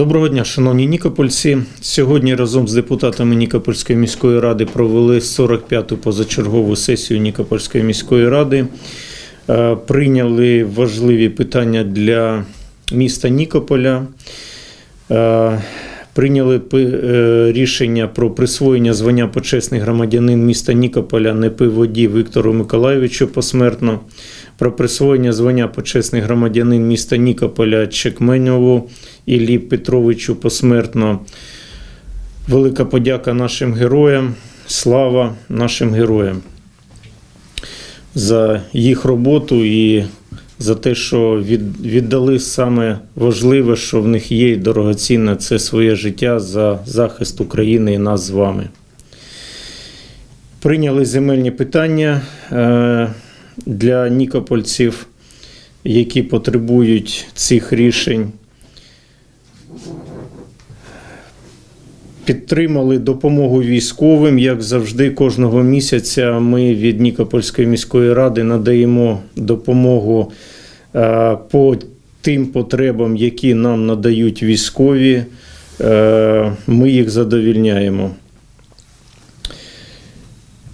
Доброго дня, шановні нікопольці. Сьогодні разом з депутатами Нікопольської міської ради провели 45-ту позачергову сесію Нікопольської міської ради. Е, Прийняли важливі питання для міста Нікополя. Е, Прийняли е, рішення про присвоєння звання почесний громадянин міста Нікополя Непиводі Віктору Миколайовичу посмертно, про присвоєння звання почесний громадянин міста Нікополя Чекменьову Іллі Петровичу посмертно. Велика подяка нашим героям, слава нашим героям за їх роботу і за те, що від, віддали саме важливе, що в них є і дорогоцінне це своє життя за захист України і нас з вами. Прийняли земельні питання е, для нікопольців, які потребують цих рішень. Підтримали допомогу військовим. Як завжди, кожного місяця ми від Нікопольської міської ради надаємо допомогу е, по тим потребам, які нам надають військові. Е, Ми їх задовільняємо.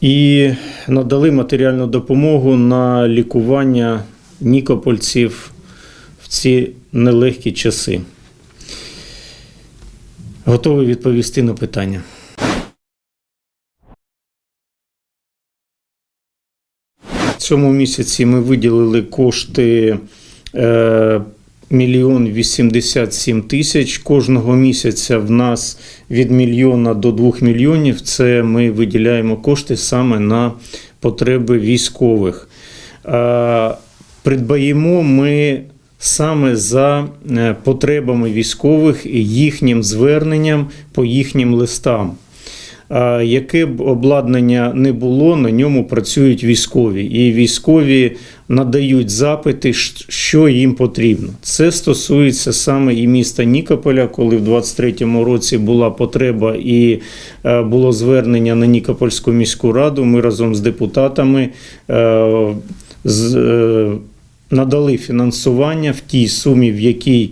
І надали матеріальну допомогу на лікування нікопольців в ці нелегкі часи. Готовий відповісти на питання. Цьому місяці ми виділили кошти е, мільйон вісімдесят сім тисяч. Кожного місяця в нас від мільйона до двох мільйонів. Це ми виділяємо кошти саме на потреби військових. Придбаємо ми саме за е, потребами військових і їхнім зверненням по їхнім листам. Яке б обладнання не було, на ньому працюють військові, і військові надають запити, що їм потрібно. Це стосується саме і міста Нікополя, коли в 23-му році була потреба і е, було звернення на Нікопольську міську раду. Ми разом з депутатами е, е, надали фінансування в тій сумі, в якій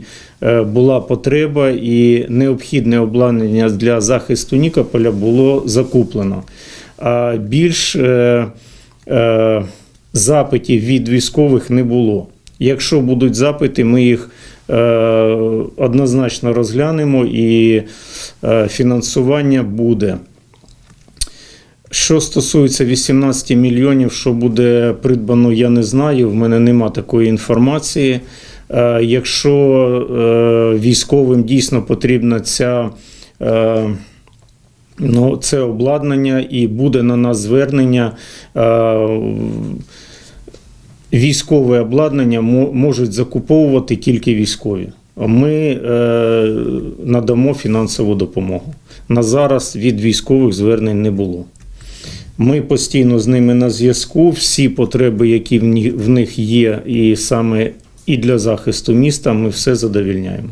була потреба, і необхідне обладнання для захисту Нікополя було закуплено. А більш е, е, запитів від військових не було. Якщо будуть запити, ми їх е, однозначно розглянемо і е, фінансування буде. Що стосується 18 мільйонів, що буде придбано, я не знаю. В мене нема такої інформації. Е, Якщо е, військовим дійсно потрібна ця, е, ну, це обладнання і буде на нас звернення. Військове обладнання можуть закуповувати тільки військові. Ми надамо фінансову допомогу. На зараз від військових звернень не було. Ми постійно з ними на зв'язку. Всі потреби, які в них є, і саме і для захисту міста, ми все задовільняємо.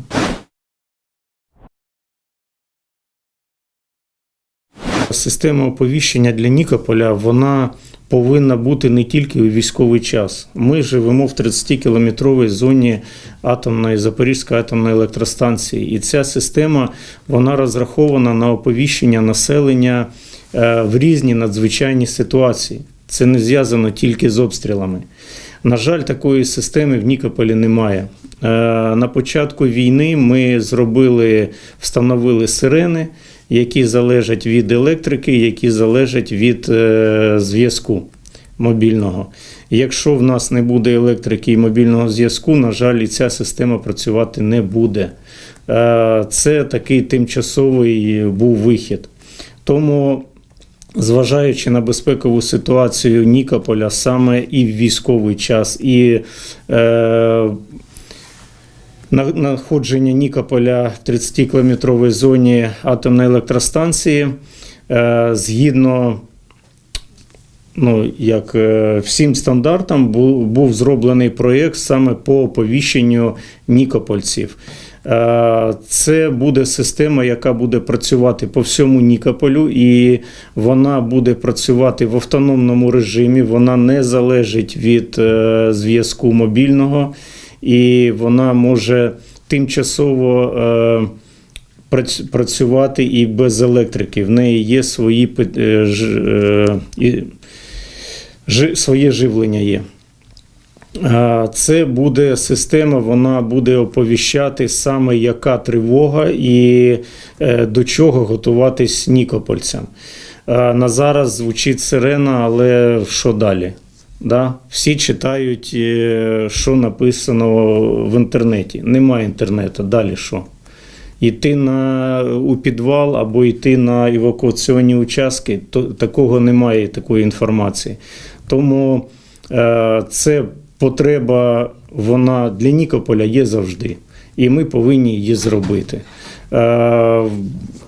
Система оповіщення для Нікополя вона повинна бути не тільки у військовий час. Ми живемо в 30-кілометровій зоні атомної Запорізької атомної електростанції, і ця система вона розрахована на оповіщення населення е, в різні надзвичайні ситуації. Це не зв'язано тільки з обстрілами. На жаль, такої системи в Нікополі немає. Е, На початку війни ми зробили, встановили сирени, які залежать від електрики, які залежать від е, зв'язку мобільного. Якщо в нас не буде електрики і мобільного зв'язку, на жаль, і ця система працювати не буде. Е, Це такий тимчасовий був вихід. Тому Зважаючи на безпекову ситуацію Нікополя саме і в військовий час, і е, на- знаходження Нікополя в 30-кілометровій зоні атомної електростанції, е, згідно ну, як е, всім стандартам, був, був зроблений проєкт саме по оповіщенню нікопольців. Е, Це буде система, яка буде працювати по всьому Нікополю, і вона буде працювати в автономному режимі. Вона не залежить від е, зв'язку мобільного, і вона може тимчасово е, працювати і без електрики. В неї є свої своє живлення є. Це буде система, вона буде оповіщати саме яка тривога і е, до чого готуватись нікопольцям. На зараз звучить сирена, але що далі? Да? Всі читають, е, що написано в інтернеті. Немає інтернету, далі що? Йти на, у підвал або йти на евакуаційні участки, то такого немає такої інформації. Тому е, це потреба, вона для Нікополя є завжди. І ми повинні її зробити. Е,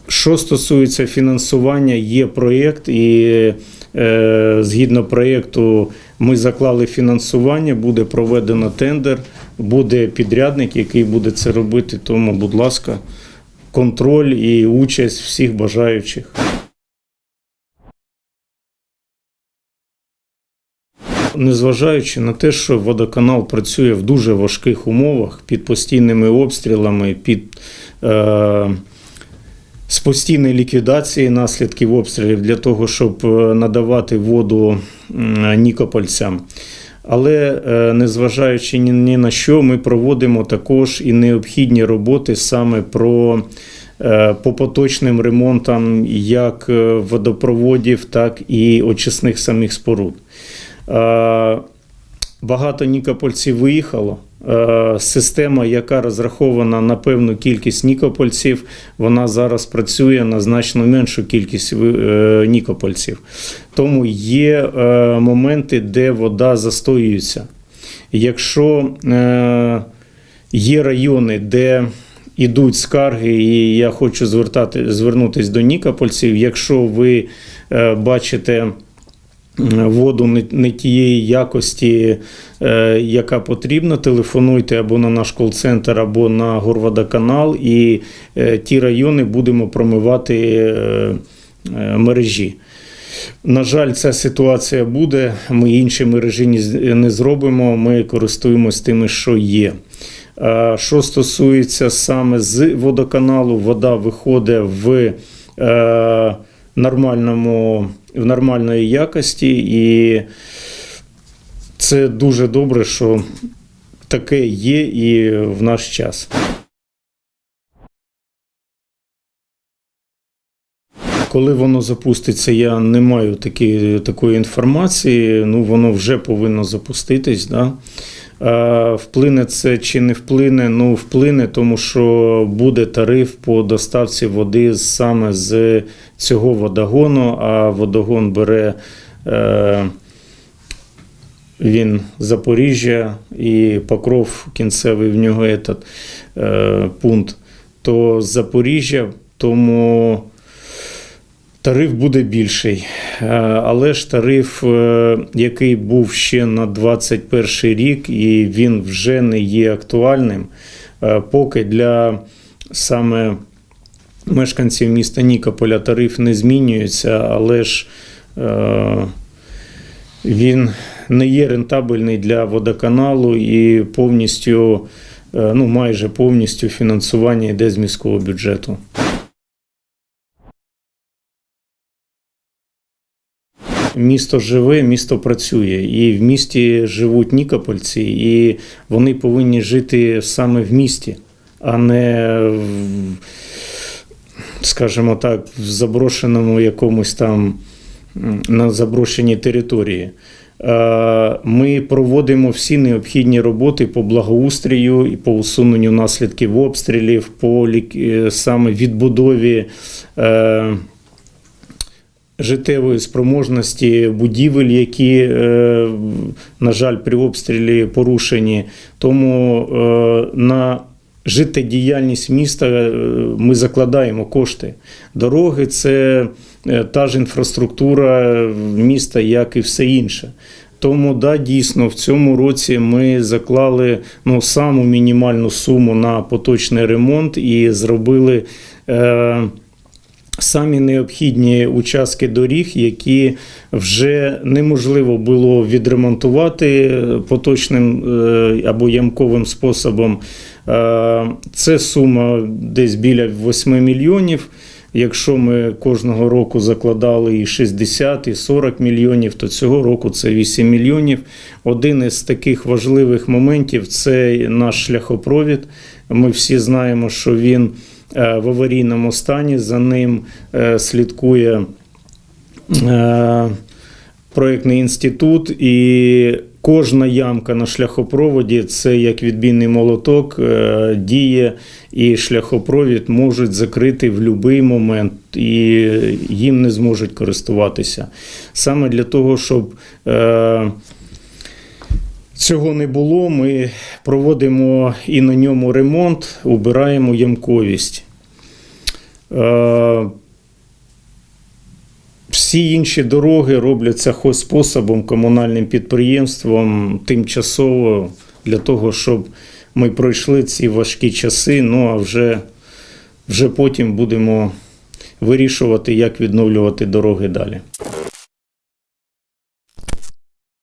що стосується фінансування, є проєкт, і е, згідно проєкту ми заклали фінансування, буде проведено тендер, буде підрядник, який буде це робити. Тому, будь ласка, контроль і участь всіх бажаючих. Незважаючи на те, що водоканал працює в дуже важких умовах під постійними обстрілами, під е, з постійної ліквідації наслідків обстрілів для того, щоб е, надавати воду нікопольцям. Але е, незважаючи ні, на що, ми проводимо також і необхідні роботи саме про е, по поточним ремонтам як водопроводів, так і очисних самих споруд. Е, Багато нікопольців виїхало. Е, Система, яка розрахована на певну кількість нікопольців, вона зараз працює на значно меншу кількість е, нікопольців. Тому є моменти, де вода застоюється. Якщо є райони, де ідуть скарги, і я хочу звертати, звернутися до нікопольців, якщо ви бачите воду не, не тієї якості, е, яка потрібна, телефонуйте або на наш кол-центр, або на Горводоканал, і е, ті райони будемо промивати е, е, мережі. На жаль, ця ситуація буде. Ми інші мережі не зробимо. Ми користуємось тими, що є. Що стосується саме з водоканалу, вода виходить в е, нормальному, в нормальної якості, і це дуже добре, що таке є і в наш час. Коли воно запуститься, я не маю такі, такої інформації. Ну, воно вже повинно запуститись. Да? Е, Вплине це чи не вплине? Ну, вплине, тому що буде тариф по доставці води саме з цього водогону, а водогон бере е, він Запоріжжя і Покров кінцевий в нього этот, е, пункт. То з Запоріжжя, тому тариф буде більший. Е, Але ж тариф, е, який був ще на 21 рік, і він вже не є актуальним, е, поки для саме мешканців міста Нікополя тариф не змінюється, але ж він не є рентабельний для водоканалу і повністю, ну майже повністю фінансування йде з міського бюджету. Місто живе, місто працює, і в місті живуть нікопольці, і вони повинні жити саме в місті, а не скажімо так, в заброшеному якомусь там на заброшеній території. Е, Ми проводимо всі необхідні роботи по благоустрію і по усуненню наслідків обстрілів, по е, саме відбудові. Життєвої спроможності будівель, які, е, на жаль, при обстрілі порушені. Тому е, на життєдіяльність міста е, ми закладаємо кошти. Дороги це та ж інфраструктура міста, як і все інше. Тому да, дійсно в цьому році ми заклали ну, саму мінімальну суму на поточний ремонт і зробили. Самі необхідні участки доріг, які вже неможливо було відремонтувати поточним е, або ямковим способом. Е, Це сума десь біля 8 мільйонів. Якщо ми кожного року закладали і 60, і 40 мільйонів, то цього року це 8 мільйонів. Один із таких важливих моментів це наш шляхопровід. Ми всі знаємо, що він в аварійному стані. За ним е, слідкує е, проєктний інститут, і кожна ямка на шляхопроводі це як відбійний молоток, е, діє, і шляхопровід можуть закрити в будь-який момент, і їм не зможуть користуватися. Саме для того, щоб е, Цього не було. Ми проводимо і на ньому ремонт, убираємо ямковість. Е, Всі інші дороги робляться хозспособом комунальним підприємством тимчасово для того, щоб ми пройшли ці важкі часи. Ну а вже, вже потім будемо вирішувати, як відновлювати дороги далі.